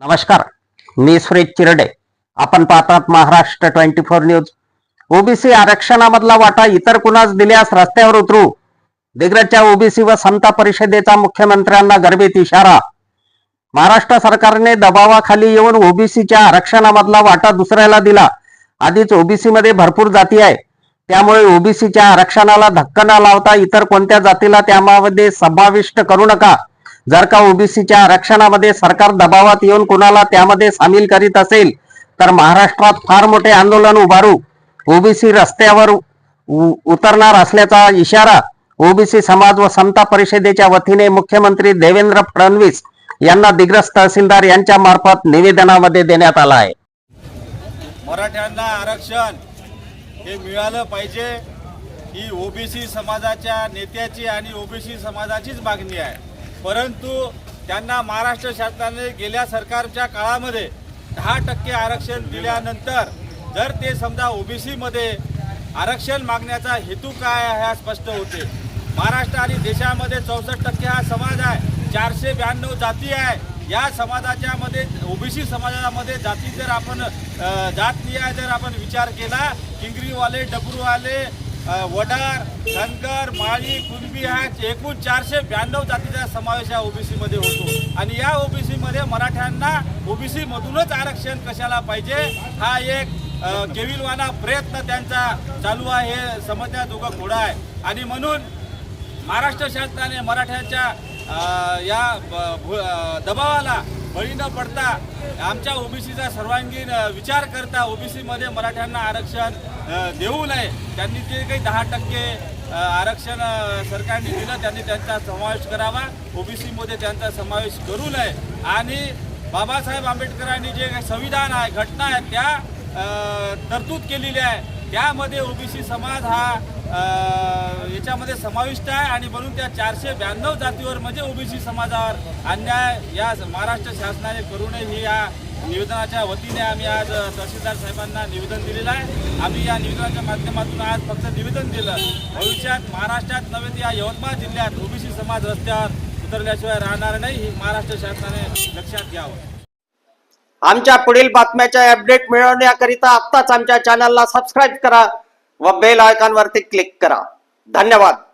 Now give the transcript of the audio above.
नमस्कार मी सुरेश चिरडे. आपण पाहतात Maharashtra twenty four news. OBC आरक्षणामधला वाटा इतर कुणास दिल्यास रस्त्यावर उतरू. दिग्रजच्या ओबीसी व समता परिषदेचा मुख्यमंत्र्यांना गर्भित इशारा. महाराष्ट्र सरकारने दबावाखाली येऊन ओबीसीच्या आरक्षणामधला वाटा दुसऱ्याला दिला. आधीच ओबीसी मध्ये भरपूर जाती आहे. त्यामुळे ओबीसीच्या आरक्षणाला धक्का न लावता इतर कोणत्या जातीला त्यामध्ये समाविष्ट करू नका. जर का ओबीसीच्या आरक्षणामध्ये सरकार दबावात येऊन कुणाला त्यामध्ये सामील करीत असेल तर महाराष्ट्रात फार मोठे आंदोलन उभारू ओबीसी रस्त्यावर उ- उतरणार असल्याचा इशारा ओबीसी समाज व समता परिषदेच्या वतीने मुख्यमंत्री देवेंद्र फडणवीस यांना दिग्रस तहसीलदार यांच्या मार्फत निवेदनामध्ये देण्यात आला आहे. मराठ्यांना आरक्षण हे मिळालं पाहिजे ही ओबीसी समाजाच्या नेत्याची आणि ओबीसी समाजाचीच मागणी आहे. परंतु त्यांना महाराष्ट्र शासनाने गेल्या सरकारच्या काळामध्ये दहा टक्के आरक्षण दिल्यानंतर जर ते समजा ओबीसीमध्ये आरक्षण मागण्याचा हेतू काय आहे हा स्पष्ट होते. महाराष्ट्र आणि देशामध्ये चौसष्ट टक्के हा समाज आहे चारशे ब्याण्णव जाती आहे. या समाजाच्या मध्ये ओबीसी समाजामध्ये जाती जर आपण जात नाही आहे जर आपण विचार केला किंगरीवाले डबरूवाले वडार धनगर माळी कुणबी हा एकूण चारशे ब्याण्णव जातीचा समावेश या ओबीसीमध्ये होतो. आणि या ओबीसीमध्ये मराठ्यांना ओबीसीमधूनच आरक्षण कशाला पाहिजे हा एक केविलवाना प्रयत्न त्यांचा चालू आहे हे समजण्याजोगा घोडा आहे. आणि म्हणून महाराष्ट्र शासनाने मराठ्यांच्या या ब- दबावाला बळी न पडता आमच्या ओबीसीचा सर्वांगीण विचार करता ओबीसीमध्ये मराठ्यांना आरक्षण देऊ नये. त्यांनी जे काही दहा टक्के आरक्षण सरकारने दिलं त्यांनी त्यांचा समावेश करावा. ओबीसीमध्ये त्यांचा समावेश करू नये. आणि बाबासाहेब आंबेडकरांनी जे काही संविधान आहे घटना आहे त्या तरतूद केलेली आहे. त्यामध्ये ओबीसी समाज हा अ, समाविष्ट आहे आणि म्हणून त्या चारशे ब्याण्णव जातीवर म्हणजे ओबीसी समाजावर अन्याय या महाराष्ट्र शासनाने करू नये ही या निवेदनाच्या वतीने आम्ही आज तहसीलदार साहेबांना निवेदन दिलेलं आहे. आम्ही या निवेदनाच्या माध्यमातून आज फक्त निवेदन दिलं. भविष्यात महाराष्ट्रात नव्हे तर या यवतमाळ जिल्ह्यात ओबीसी समाज रस्त्यावर उतरल्याशिवाय राहणार नाही ही महाराष्ट्र शासनाने लक्षात घ्यावं. आमच्या पुढील बातम्याच्या अपडेट मिळवण्याकरिता आत्ताच आमच्या चॅनलला सबस्क्राईब करा व बेल आयकॉनवरती क्लिक करा. धन्यवाद.